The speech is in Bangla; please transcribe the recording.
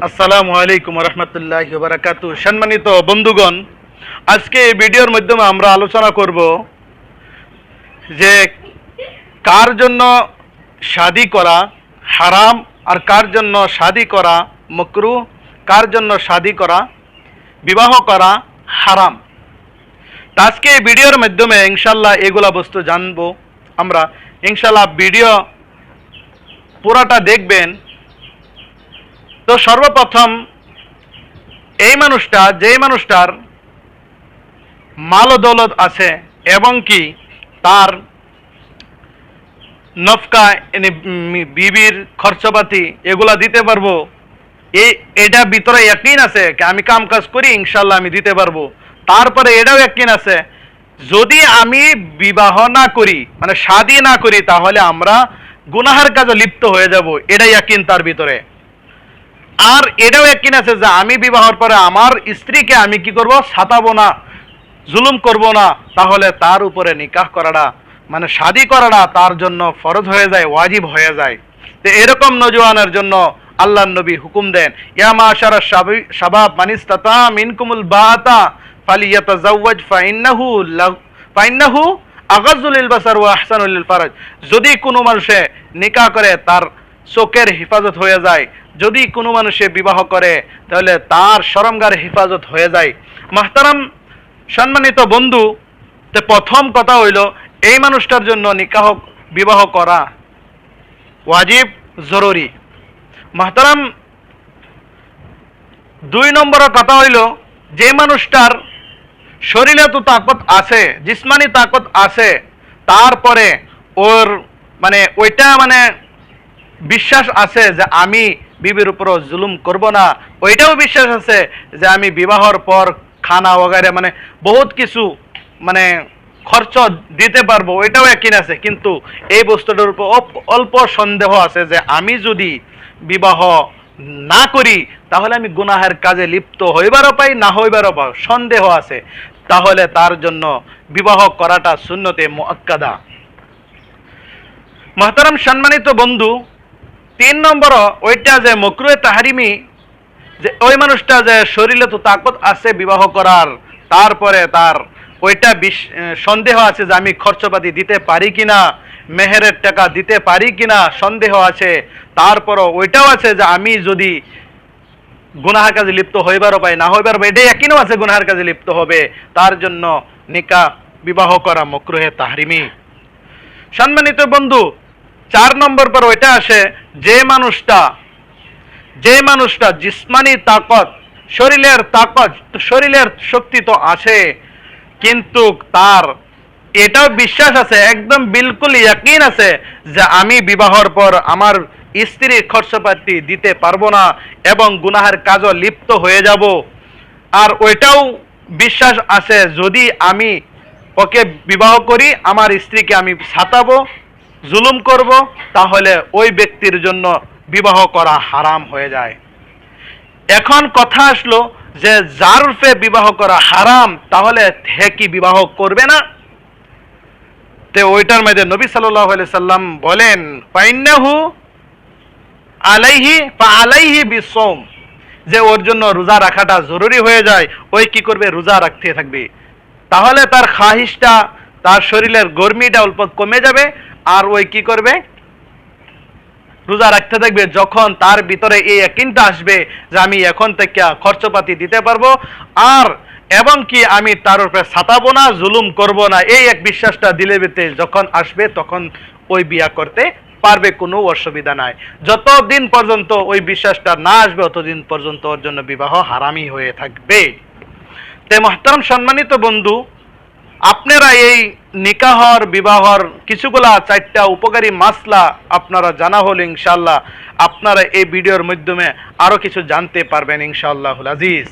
আসসালামু আলাইকুম রহমতুল্লাহ বারাকাতু সম্মানিত বন্ধুগণ, আজকে এই ভিডিওর মাধ্যমে আমরা আলোচনা করব যে কার জন্য শাদি করা হারাম আর কার জন্য শাদি করা মকরু, কার জন্য শাদি করা, বিবাহ করা হারাম। আজকে এই ভিডিওর মাধ্যমে ইনশাল্লাহ এগুলা বস্তু জানব আমরা। ইনশাল্লাহ ভিডিও পুরাটা দেখবেন। তো সর্বপ্রথম এই মানুষটা, যেই মানুষটার মাল দৌলত আছে এবং কি তার নফকা বিবির খরচপাতি এগুলা দিতে পারব। এই এটা ভিতরে একদিন আছে, আমি কাম কাজ করি, ইনশাল্লাহ আমি দিতে পারব। তারপরে এটাও একদিন আছে, যদি আমি বিবাহ না করি মানে শাদি না করি, তাহলে আমরা গুনাহার কাজে লিপ্ত হয়ে যাব, এটাই একদিন তার ভিতরে। আর এটাও একদিন আছে যে আমি বিবাহর পরে আমার স্ত্রীকে আমি কি করব? সাতাবো না, জুলুম করব না, তাহলে তার উপরে নিকাহ করাটা মানে শাদি করাটা তার জন্য ফরজ হয়ে যায়, ওয়াজিব হয়ে যায়। তো এরকম নজওয়ানের জন্য আল্লাহ নবী হুকুম দেন, ইয়া মাশারা শাবাব মানিস্তাতা মিনকুমুল বাতা ফালিয়াতাজাওয়াজ ফাইন্নাহু লাহ- ফাইন্নাহু আগাজুল বাসার ওয়া আহসানুল ফারাজ। যদি কোনো মানুষে নিকাহ করে, তার চোখের হেফাজত হয়ে যায়। যদি কোনো মানুষে বিবাহ করে, তাহলে তার শরমগার হেফাজত হয়ে যায়। মাহতারাম সম্মানিত বন্ধু, তে প্রথম কথা হইল, এই মানুষটার জন্য নিকাহ, বিবাহ করা ওয়াজিব, জরুরি। মাহতারাম দুই নম্বরের কথা হইল, যে মানুষটার শরীরে তো তাকত আছে, জিসমানি তাকত আছে, তারপরে ওর মানে ওইটা মানে বিশ্বাস আছে যে আমি বিবির উপর জুলুম করব না। ওইটাও বিশ্বাস আছে যে আমি বিবাহর পর খানা ওগারে মানে বহুত কিছু মানে খরচ দিতে পারব, ওইটাও একই আছে। কিন্তু এই বস্তুটার উপর অল্প সন্দেহ আছে যে আমি যদি বিবাহ না করি, তাহলে আমি গুনাহের কাজে লিপ্ত হইবারও পাই, না হইবারও পাই। সন্দেহ আছে। তাহলে তার জন্য বিবাহ করাটা শূন্যতে মোয়াক্কাদা মহতারাম সম্মানিত বন্ধু তিন নম্বর, ওইটা যে মকরুয়ে তাহারিমি, যে ওই মানুষটা যে শরীরে তো তাকত আছে বিবাহ করার, তারপরে তার ওইটা সন্দেহ আছে যে আমি খরচপাতি দিতে পারি কিনা, মেহেরের টাকা দিতে পারি কিনা, সন্দেহ আছে। তারপরও ওইটাও আছে যে আমি যদি গুনাহার কাজে লিপ্ত হইবারও পাই, না হইবার পাই, এটাই একইনও আছে, গুনাহার কাজে লিপ্ত হবে। তার জন্য নিকা বিবাহ করা মকরুহে তাহরিমি। সম্মানিত বন্ধু চার নম্বর পর ওইটা আসে, যে মানুষটা যে মানুষটা জিসমানি তাকত, শরীরের তাকত, শরীরের শক্তি তো আছে, কিন্তু তার এটাও বিশ্বাস আছে, একদম বিলকুল ইয়াকিন আছে, যে আমি বিবাহর পর আমার স্ত্রীর খরচপাতি দিতে পারব না এবং গুনাহের কাজও লিপ্ত হয়ে যাব। আর ওইটাও বিশ্বাস আছে, যদি আমি ওকে বিবাহ করি, আমার স্ত্রীকে আমি ছাতাবো জুলুম করব, তাহলে ওই ব্যক্তির জন্য বিবাহ করা হারাম হয়ে যায়। এখন কথা আসলো যে রূপে বিবাহ করা হারাম, তাহলে হে কি বিবাহ করবে না? তে ওইটার মধ্যে নবী সাল্লাহ সাল্লাম বলেন পাইন্নাহু আলাইহি পা আলাইহি বিসোম যে ওর জন্য রোজা রাখাটা জরুরি হয়ে যায়, ওই কি করবে? রোজা রাখতে থাকবে। তাহলে তার খাহিসটা তার শরীরের গরমিটা অল্প কমে যাবে আর ওই কি করবে? রোজা রাখতে থাকবে যখন তার ভিতরে এই একিনটা আসবে যে আমি এখন থেকে খরচপাতি দিতে পারব, আর এবং কি আমি তার উপরে সাতাবো না, জুলুম করব না। এই এক বিশ্বাসটা দিলে বেতে যখন আসবে, তখন ওই বিয়া করতে পারবে, কোনো অসুবিধা নাই। যতদিন পর্যন্ত ওই বিশ্বাসটা না আসবে ততদিন পর্যন্ত ওর জন্য বিবাহ হারামি হয়ে থাকবে। তে মহতারাম সম্মানিত বন্ধু, আপনারা এই নিকাহর, বিবাহর কিছুগুলা চারটা উপকারী মাসলা আপনারা জানা হল ইনশাল্লাহ আপনারা এই ভিডিওর মাধ্যমে আরও কিছু জানতে পারবেন ইনশাআল্লাহ আজিজ।